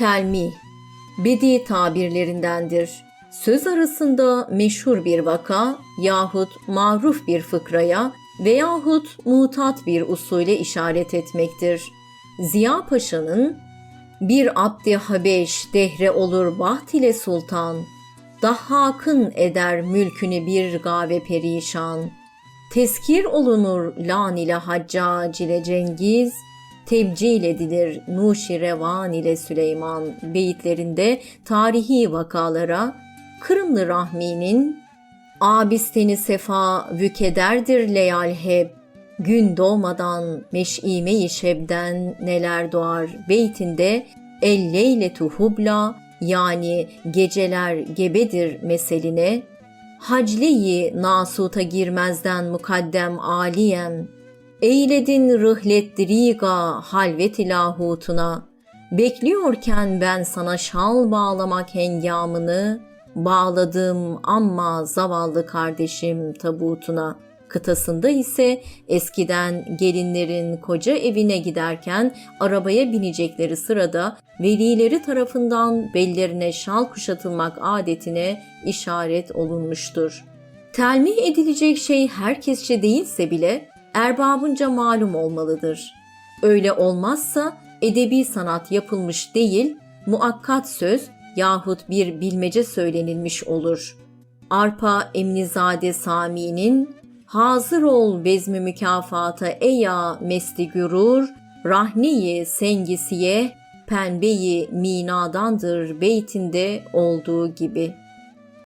Telmih, bedi tabirlerindendir. Söz arasında meşhur bir vaka yahut maruf bir fıkraya veyahut mutat bir usule işaret etmektir. Ziya Paşa'nın bir abdi habeş dehre olur baht ile sultan, dahhakın eder mülkünü bir gave perişan. Teskir olunur lan ile haccac ile Cengiz, tebcil edilir nuşi revan ile Süleyman beyitlerinde tarihi vakalara Kırımlı Rahmi'nin abisteni sefa vükederdir leyal hep gün doğmadan meş'ime-i şebden neler doğar beytinde elleyle tuhubla yani geceler gebedir meseline hacliyi nasuta girmezden mukaddem aliyem eyledin rıhlettiriga halvet ilahutuna bekliyorken ben sana şal bağlamak hengamını bağladım ama zavallı kardeşim tabutuna.'' kıtasında ise eskiden gelinlerin koca evine giderken arabaya binecekleri sırada velileri tarafından bellerine şal kuşatılmak adetine işaret olunmuştur. Telmih edilecek şey herkesçe değilse bile erbabınca malum olmalıdır. Öyle olmazsa edebi sanat yapılmış değil, muakkat söz yahut bir bilmece söylenilmiş olur. Arpa Emnizade Sami'nin Hazır ol bezmi mükafata eya mesli gürur, rahniyi sengisiye, pembeyi minadandır beytinde olduğu gibi.''